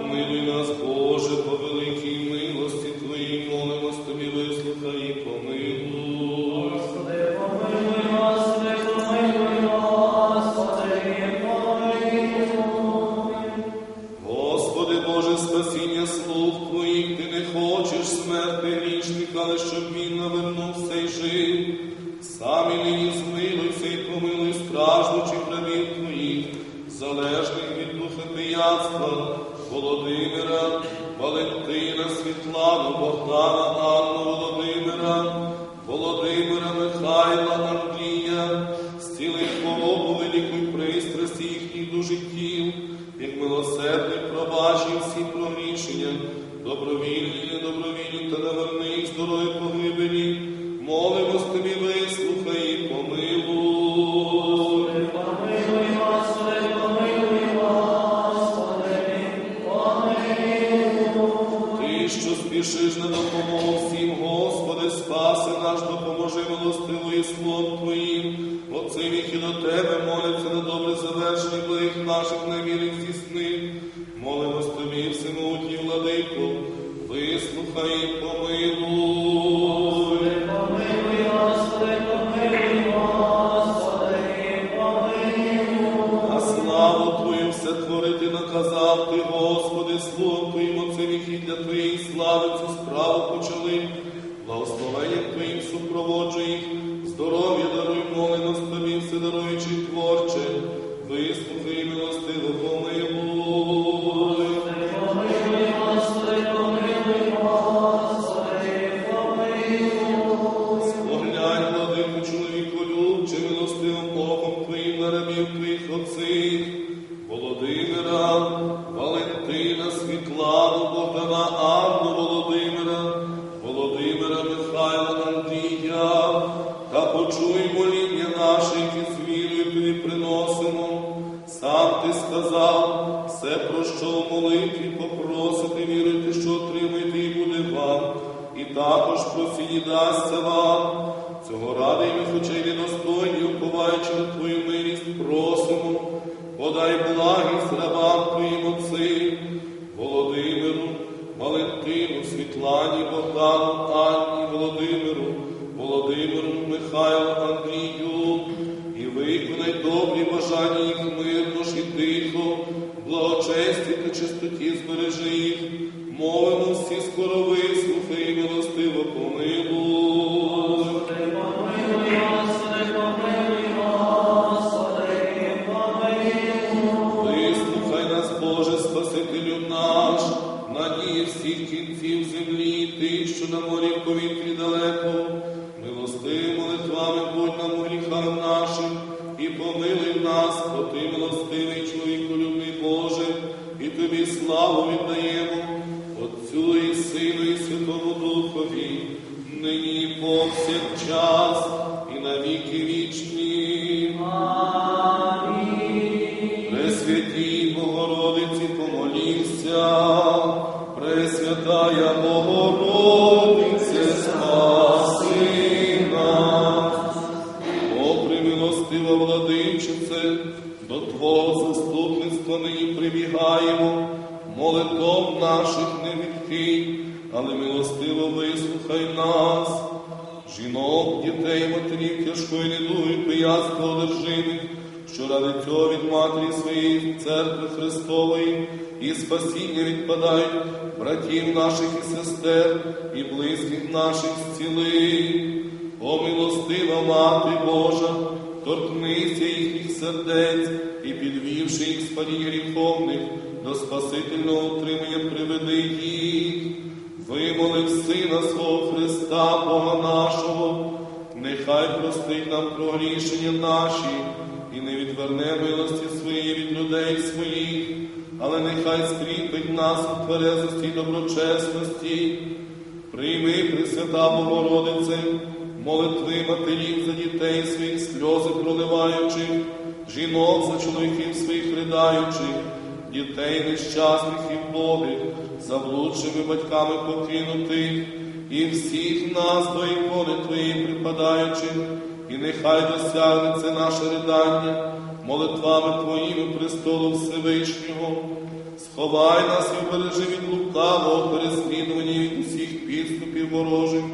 Помилуй нас, Боже, по великій милості Твоїй, молимось Тобі, вислухай і помилуй. Господи, помилуй, Господи, помилуй, помилуй. Господи Боже, спасіння слуг Твоїх, Ти не хочеш смерти грішника, але щоб він навернувся і жив. Самі нині змилуйся і помилуй страждучих рабів Твоїх, залежних від духа пияцтва, Володимира, Валентина, Світлану, Богдана, Анну, Володимира, Володимира, Михайла, Андрія, зціли хворобу великої пристрасті їхніх до життів, як милосердний пробачив всі прогрішення, добровільні, недобровільні та наверни з дороги погибелі. Молимось тобі, вислухай Твоїм. Отцем їх і до Тебе моляться на добре завершення благих наших намірів здійсни. Молимось Тобі, всемогутній владико, вислухай і помилуй. Також просінні дасться вам. Цього ради і ми, хоча й недостойні, уповаючи на Твою милість, просимо, подай благість рабам Твоїм отцим, Володимиру, Валентину, Світлані, Богдану, Анні, Володимиру, Володимиру, Михайлу, Андрію, і виконай добрі бажання їх мирно ж і тихо, благочесті та чистоті збережи їх, славу віддаємо, Отцю і Сину, і Святому Духові, нині і повсякчас, і на віки вічні. Амінь. Пресвятій Богородиці помолімся, Пресвятая Богородице, спаси нас. О, примилостива владичице, до Твого заступництва нині прибігаємо, молитов наших не відкинь, але милостиво вислухай нас. Жінок, дітей, матерів тяжкої недуги, пияцтва одержимих, що ради цього від матері своєї церкви Христової і спасіння відпадають братів наших і сестер, і близьких наших зціли. О, милостива Мати Божа, торкнися їхніх сердець і підвівши їх з падінь гріховних до спасительного утримання приведи їх. Вимолив Сина свого Христа, Бога нашого, нехай простить нам прогрішення наші і не відверне милості своєї від людей своїх, але нехай скріпить нас у тверезості й доброчесності. Прийми, Пресвята Богородице, молитви матерів за дітей своїх, сльози проливаючих, жінок за чоловіків своїх ридаючих, дітей нещасних і вбогих, заблудшими батьками покинутих, і всіх нас до ікони Твоєї припадаючих, і нехай досягне це наше ридання молитвами Твоїми престолу Всевишнього. Сховай нас і обережи від лукавого переслідування від усіх підступів ворожих,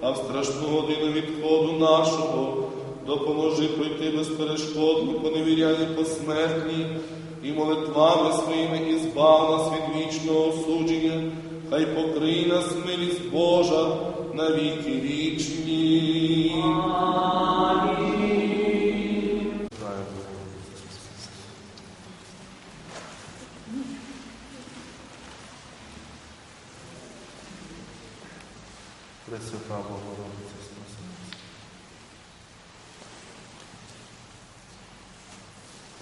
а в страшну годину відходу нашого допоможи пройти безперешкодно по невірянні посмертні і молитвами своїми і збав нас від вічного осудження, хай покрий нас милість Божа на віки вічні. Пресвята Богородиця,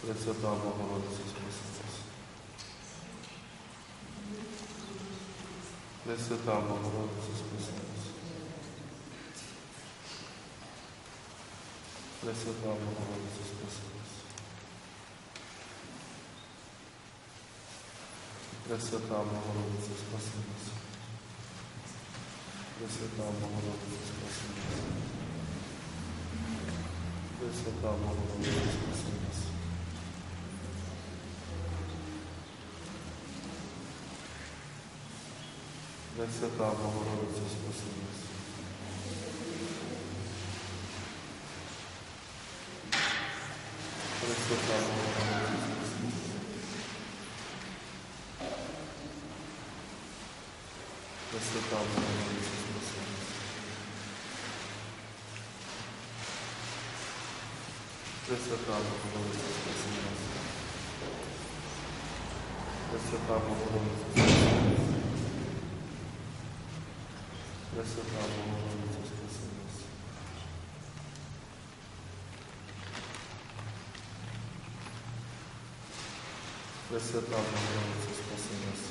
por essa dor amorosa de Jesus. Nessa dor amorosa de Jesus. Nessa dor amorosa de Jesus. Красота Богородицы, спаси нас. Красота Богородицы, спаси нас. Красота Богородицы, спаси нас. Nessa etapa amorosa, se possível. Nessa etapa amorosa, se possível. Nessa etapa amorosa, se possível. Nessa etapa amorosa, se possível. Nessa etapa amorosa, se possível. dessa tábua novamente aos pensamentos. Dessa tábua novamente aos pensamentos.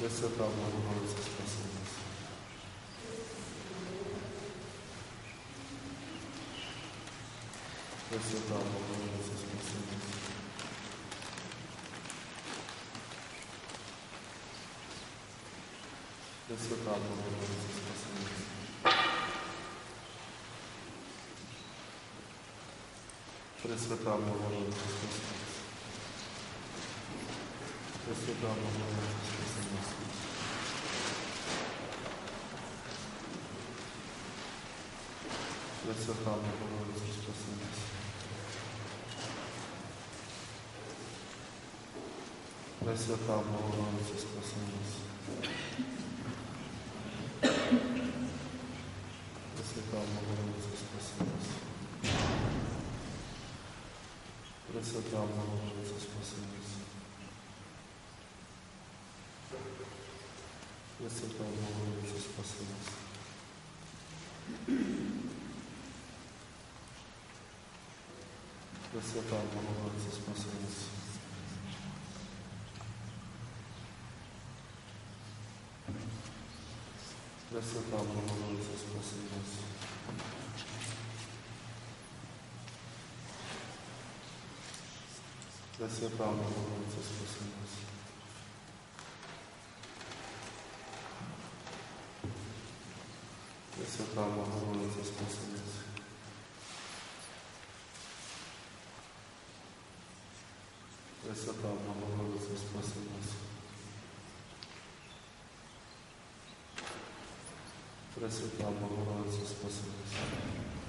Dessa tábua novamente aos pensamentos. Dessa tábua novamente aos pensamentos. That's the problem with this possibility. That's the problem with this possibility. That's the problem with this possibility. That's the să te am în viața spasăriți. Să te am în viața spasăriți. Высота обнаруживается спасается. Высота обнаруживается спасается. Receba o louvor dos seus senhores. Receba o louvor dos seus senhores. Receba o louvor dos seus senhores. Receba o louvor dos seus senhores.